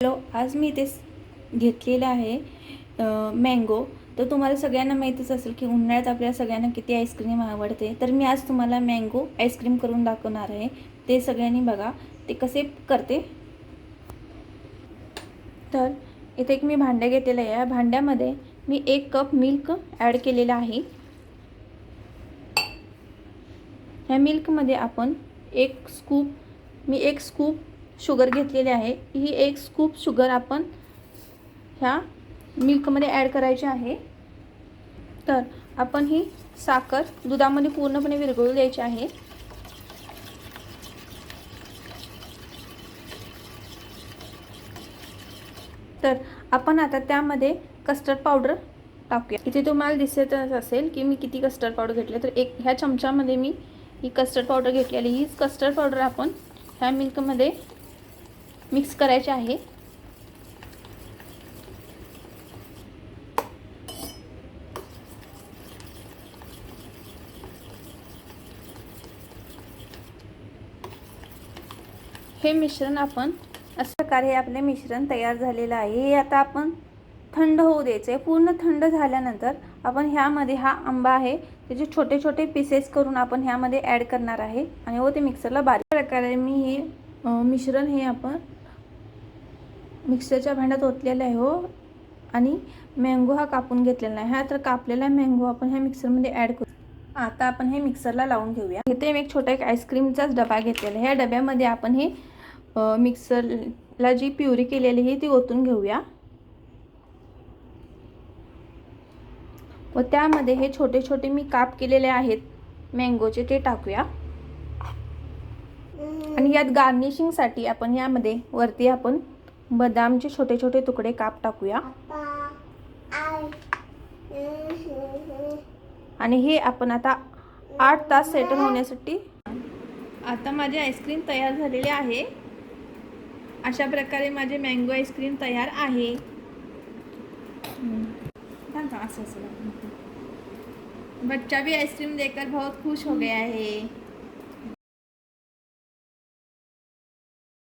Hello आज मी इथे घेतलेलं आहे मँगो तर तुम्हाला सगळ्यांना माहितीच असेल की उन्हाळ्यात आपल्या सगळ्यांना किती आईस्क्रीम आवडते. तर मी आज तुम्हाला मँगो आईस्क्रीम करून दाखवणार आहे. ते सगळ्यांनी बघा. ते कसे करते? तर इथे एक मी भांडं घेतलेलं आहे. या भांड्यामध्ये मी एक कप मिल्क ॲड केलेलं आहे. ह्या मिल्कमध्ये आपण एक स्कूप मी एक स्कूप शुगर घेतलेली आहे. ही एक स्कूप शुगर आपण ह्या मिल्कमध्ये ॲड करायची आहे. तर आपण ही साखर दुधामध्ये पूर्णपणे विरघळू द्यायची आहे. तर आपण आता त्यामध्ये कस्टर्ड पावडर टाकूया. इथे तुम्हाला दिसतच असेल की मी किती कस्टर्ड पावडर घेतले. तर एक ह्या चमच्यामध्ये मी ही कस्टर्ड पावडर घेतलेली. हीच कस्टर्ड पावडर आपण ह्या मिल्कमध्ये मिक्स करायचे आहे. हे मिश्रण आपण अशा प्रकारे आपले मिश्रण तयार झालेलं आहे. हे आता आपण थंड होऊ द्यायचं आहे पूर्ण थंड झाल्यानंतर आपण ह्यामध्ये हा आंबा आहे त्याचे छोटे छोटे पीसेस करून आपण ह्यामध्ये ॲड करणार आहे आणि व ते मिक्सरला बारीक. प्रकारे मी हे मिश्रण हे आपण मिक्सरच्या भांड्यात ओतलेला आहे हो. आणि मँगो हा कापून घेतलेला आहे हा तर कापलेला मँगो आपण ह्या मिक्सरमध्ये ॲड करू. आता आपण हे मिक्सरला लावून घेऊया. इथे मी एक छोटा एक आईस्क्रीमचाच डबा घेतलेला आहे. ह्या डब्यामध्ये आपण हे मिक्सरला जी प्युरी केलेली आहे ती ओतून घेऊया. व त्यामध्ये हे छोटे छोटे मी काप केलेले आहेत मँगोचे ते टाकूया. आणि यात गार्निशिंगसाठी आपण यामध्ये वरती आपण बदामचे छोटे छोटे तुकडे काप टाकूया. आणि हे आपण आता आठ तास सेटल होण्यासाठी आता माझे आईस्क्रीम तयार झालेले आहे. अशा प्रकारे माझे मँगो आईस्क्रीम तयार आहे. बच्चा भी आइसक्रीम देकर बहुत खुश हो गया है.